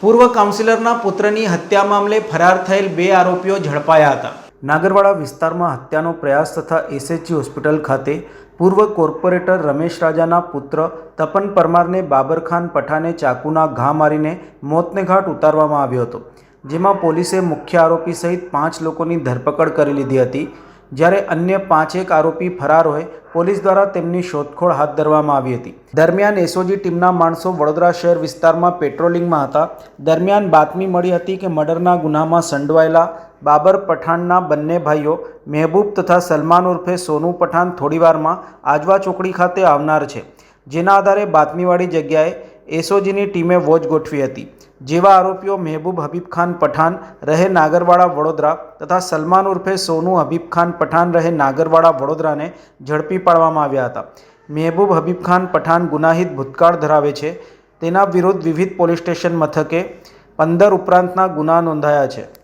પૂર્વ કાઉન્સિલરના પુત્રની હત્યા મામલે ફરાર થયેલ બે આરોપીઓ ઝડપાયા હતા. નાગરવાડા વિસ્તારમાં હત્યાનો પ્રયાસ તથા એસએચજી હોસ્પિટલ ખાતે પૂર્વ કોર્પોરેટર રમેશ રાજાના પુત્ર તપન પરમારને બાબરખાન પઠાને ચાકુના ઘા મારીને મોતને ઘાટ ઉતારવામાં આવ્યો હતો, જેમાં પોલીસે મુખ્ય આરોપી સહિત પાંચ લોકોની ધરપકડ કરી લીધી હતી. જ્યારે અન્ય પાંચેક આરોપી ફરાર હોય પોલીસ દ્વારા તેમની શોધખોળ હાથ ધરવામાં આવી હતી. દરમિયાન એસઓજી ટીમના માણસો વડોદરા શહેર વિસ્તારમાં પેટ્રોલિંગમાં હતા. દરમિયાન બાતમી મળી હતી કે મર્ડરના ગુનામાં સંડવાયેલા બાબર પઠાણના બંને ભાઈઓ મહેબૂબ તથા સલમાન ઉર્ફે સોનુ પઠાણ થોડીવારમાં આજવા ચોકડી ખાતે આવનાર છે. જેના આધારે બાતમીવાળી જગ્યાએ એસઓજીની ટીમે વોચ ગોઠવી હતી. જેવા આરોપીઓ મહેબૂબ હબીબ ખાન પઠાણ રહે નાગરવાડા, વડોદરા તથા સલમાન ઉર્ફે સોનુ હબીબ ખાન પઠાણ રહે નાગરવાડા, વડોદરાને ઝડપી પાડવામાં આવ્યા હતા. મહેબૂબ હબીબ ખાન પઠાણ ગુનાહિત ભૂતકાળ ધરાવે છે. તેના વિરુદ્ધ વિવિધ પોલીસ સ્ટેશન મથકે પંદર ઉપરાંતના ગુના નોંધાયા છે.